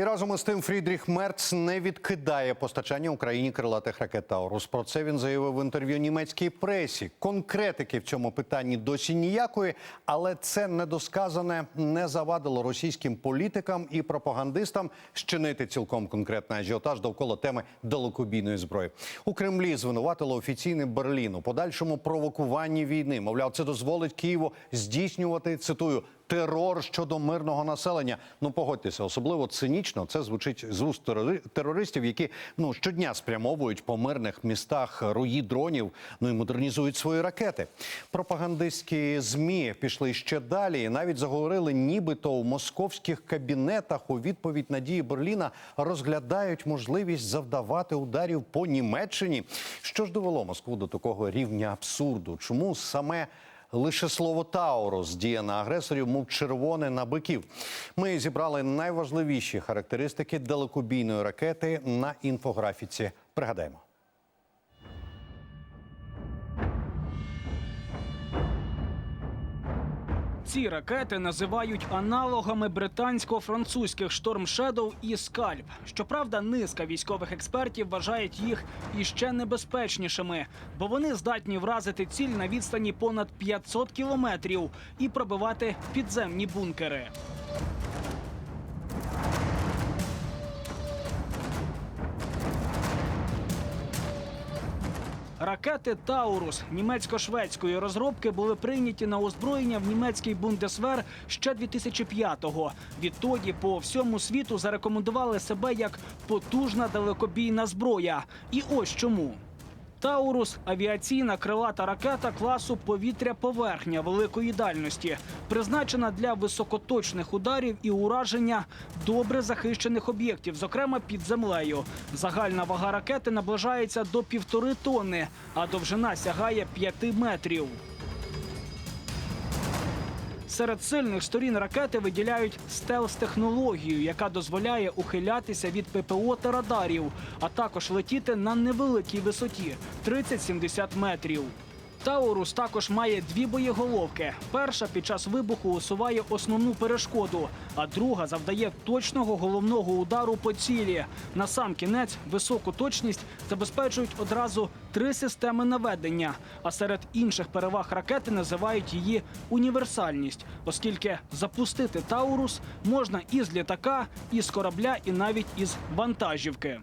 І разом із тим Фрідріх Мерц не відкидає постачання Україні крилатих ракет Таурус. Про це він заявив в інтерв'ю німецькій пресі. Конкретики в цьому питанні досі ніякої, але це недосказане не завадило російським політикам і пропагандистам щинити цілком конкретний ажіотаж довкола теми далекобійної зброї. У Кремлі звинуватило офіційний Берлін у подальшому провокуванні війни. Мовляв, це дозволить Києву здійснювати цитую терор щодо мирного населення. Ну погодьтеся, особливо цинічно це звучить з уст терори- терористів, які ну щодня спрямовують по мирних містах руї дронів. Ну і модернізують свої ракети. Пропагандистські змі пішли ще далі. і Навіть заговорили, нібито у московських кабінетах у відповідь на дії Берліна розглядають можливість завдавати ударів по Німеччині. Що ж довело Москву до такого рівня абсурду? Чому саме Лише слово Таурус діє на агресорів, мов червоне на биків. Ми зібрали найважливіші характеристики далекобійної ракети на інфографіці. Пригадаємо. Ці ракети називають аналогами британсько-французьких «Шторм Shadow і Скальп. Щоправда, низка військових експертів вважають їх іще небезпечнішими, бо вони здатні вразити ціль на відстані понад 500 кілометрів і пробивати підземні бункери. Ракети Таурус німецько-шведської розробки були прийняті на озброєння в німецький бундесвер ще 2005-го. Відтоді по всьому світу зарекомендували себе як потужна далекобійна зброя. І ось чому. Таурус авіаційна крилата ракета класу повітря-поверхня великої дальності, призначена для високоточних ударів і ураження добре захищених об'єктів, зокрема під землею. Загальна вага ракети наближається до півтори тонни, а довжина сягає п'яти метрів. Серед сильних сторін ракети виділяють стелс-технологію, яка дозволяє ухилятися від ППО та радарів, а також летіти на невеликій висоті 30-70 метрів. Таурус також має дві боєголовки. Перша під час вибуху усуває основну перешкоду, а друга завдає точного головного удару по цілі. На сам кінець високу точність забезпечують одразу три системи наведення. А серед інших переваг ракети називають її універсальність, оскільки запустити Таурус можна і з літака, і з корабля, і навіть із вантажівки.